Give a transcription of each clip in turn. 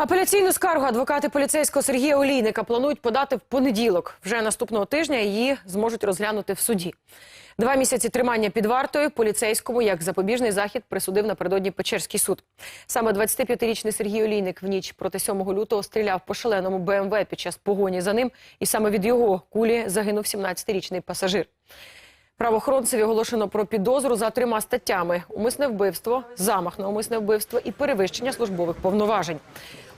Апеляційну скаргу адвокати поліцейського Сергія Олійника планують подати в понеділок. Вже наступного тижня її зможуть розглянути в суді. Два місяці тримання під вартою поліцейському як запобіжний захід присудив напередодні Печерський суд. Саме 25-річний Сергій Олійник в ніч проти 7 лютого стріляв по шаленому БМВ під час погоні за ним, і саме від його кулі загинув 17-річний пасажир. Правоохоронцеві оголошено про підозру за трьома статтями: умисне вбивство, замах на умисне вбивство і перевищення службових повноважень.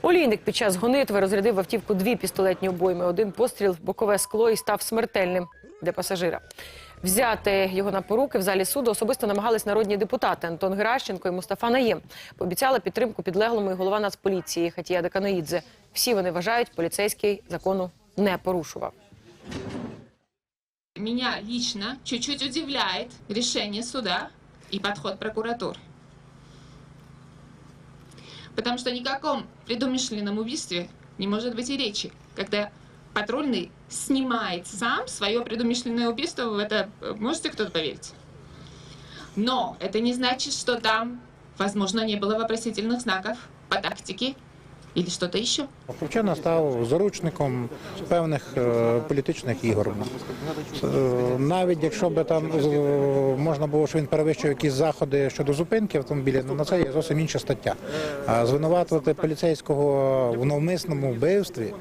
Олійник під час гонитви розрядив в автівку дві пістолетні обойми. Один постріл в бокове скло і став смертельним для пасажира. Взяти його на поруки в залі суду особисто намагались народні депутати Антон Геращенко і Мустафа Наєм. Пообіцяла підтримку підлеглому і голова Нацполіції Хатія Деканоїдзе. Всі вони вважають, поліцейський закону не порушував. Меня лично чуть-чуть удивляет решение суда и подход прокуратуры. Потому что никаком предумышленном убийстве не может быть и речи, когда патрульный снимает сам свое предумышленное убийство, в это можете кто-то поверить? Но это не значит, что там, возможно, не было вопросительных знаков по тактике или что-то еще. Хлопчина став заручником певних е, політичних ігор. Е, Навіть якщо б там е, можна було, що він перевищив якісь заходи щодо зупинки автомобіля, ну на це є зовсім інша стаття. Звинуватувати поліцейського в навмисному вбивстві